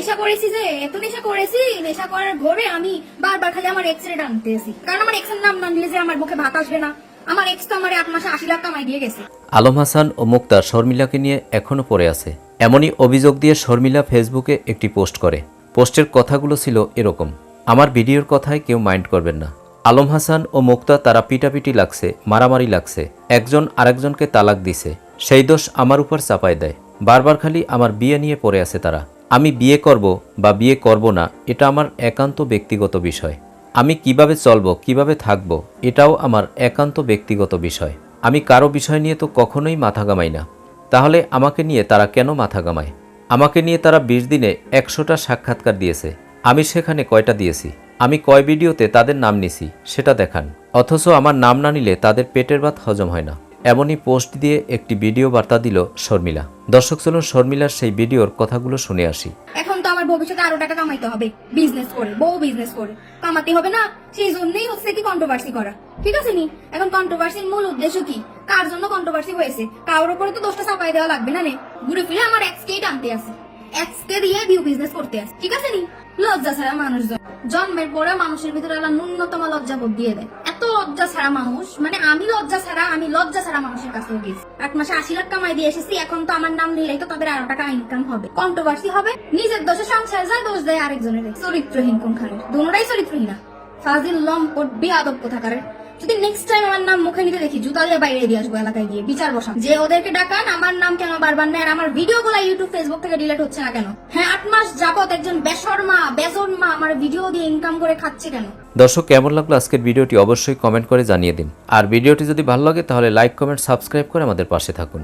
নেশা করেছি যে, এত নেশা করেছি, নেশা করার ভোরে আমি বারবার খালি আমার এক্স রে টানতেছি। কারণ আমার এক্সের নাম না নিলে যে আমার মুখে ভাত আসবে না। আমার এক্স তো আমার এক মাসে আশি লাখ কামাই দিয়ে গেছে। আলম হাসান ও মুক্তা শর্মিলাকে নিয়ে এখনও পড়ে আছে। এমনই অভিযোগ দিয়ে শর্মিলা ফেসবুকে একটি পোস্ট করে। পোস্টের কথাগুলো ছিল এরকম, আমার ভিডিওর কথায় কেউ মাইন্ড করবেন না। আলম হাসান ও মুক্তা তারা পিটাপিটি লাগছে, মারামারি লাগছে। একজন আরেকজনকে তালাক দিছে। সেই দোষ আমার উপর চাপায় দেয়। বারবার খালি আমার বিয়ে নিয়ে পড়ে আছে তারা। আমি বিয়ে করব বা বিয়ে করব না, এটা আমার একান্ত ব্যক্তিগত বিষয়। আমি কীভাবে চলব, কীভাবে থাকব, এটাও আমার একান্ত ব্যক্তিগত বিষয়। আমি কারও বিষয় নিয়ে তো কখনোই মাথা গামাই না। তাহলে আমাকে নিয়ে তারা কেন মাথা গামায় আমাকে নিয়ে তারা বিশ দিনে একশোটা সাক্ষাৎকার দিয়েছে। আমি সেখানে কয়টা দিয়েছি? আমি কয় ভিডিওতে তাদের নাম নিছি, সেটা দেখান। অথচ আমার নাম না নিলে তাদের পেটের ভাত হজম হয় না। এমনই পোস্ট দিয়ে একটি ভিডিও বার্তা দিল শর্মিলা। দর্শক চলুন শর্মিলার সেই ভিডিওর কথাগুলো শুনে আসি। এখন তো আমার ভবিষ্যতে আরও টাকা কামাইতে হবে। বিজনেস করে, বউ বিজনেস করে। কামাতে হবে না সেই জন্যই হচ্ছে কি কন্ট্রোভার্সি করা। ঠিক আছে নি? এখন কন্ট্রোভার্সির মূল উদ্দেশ্য কি? কার জন্য কন্ট্রোভার্সি হয়েছে? কারোর উপরে তো দোষটা চাপাই দেওয়া লাগবে না ঘুরে ফিরে আমার এক্স কেই টানতে আছে। এক্স কে দিয়ে ভিউ বিজনেস করতে আছে। ঠিক আছে নি? লজ্জা ছাড়া মানুষ জন- জন্মের পরে মানুষের ভিতরে একটা ন্যূনতম লজ্জা বোধ দিয়ে দেয়। লজ্জা ছাড়া মানুষ মানে আমি লজ্জা ছাড়া, আমি লজ্জা ছাড়া মানুষের কাছে গেছি। এক মাসে আশি লাখ কামাই দিয়ে এসেছি, এখন তো আমার নাম নিলেই তো তাদের আরও টাকা ইনকাম হবে। কন্ট্রোভার্সি হবে, নিজের দোষে সংসার যায় দোষ দেয় আরেকজনের চরিত্রহীন কোন খানের দুটাই চরিত্রহীন না। ফাজিল, লম্পট, বিয়াদব কোথাকারের। যদি নেক্সট টাইম নাম মুখে নিতে দেখি, জুতা দিয়ে বাইরে দিয়ে আসব এলাকায় গিয়ে, বিচার বসান যে ওদেরকে ডাকান, আমার নাম কেন বারবার নেয় আমার ভিডিও গুলা ইউটিউব ফেসবুক থেকে ডিলেট হচ্ছে না কেন? হ্যাঁ আট মাস যাবত একজন বেসর মা বেসর বেজন্মা আমার ভিডিও দিয়ে ইনকাম করে খাচ্ছে কেন? দর্শক, কেমন লাগল আজকের ভিডিওটি অবশ্যই কমেন্ট করে জানিয়ে দিন। আর ভিডিওটি যদি ভালো লাগে, তাহলে লাইক কমেন্ট সাবস্ক্রাইব করে আমাদের পাশে থাকুন।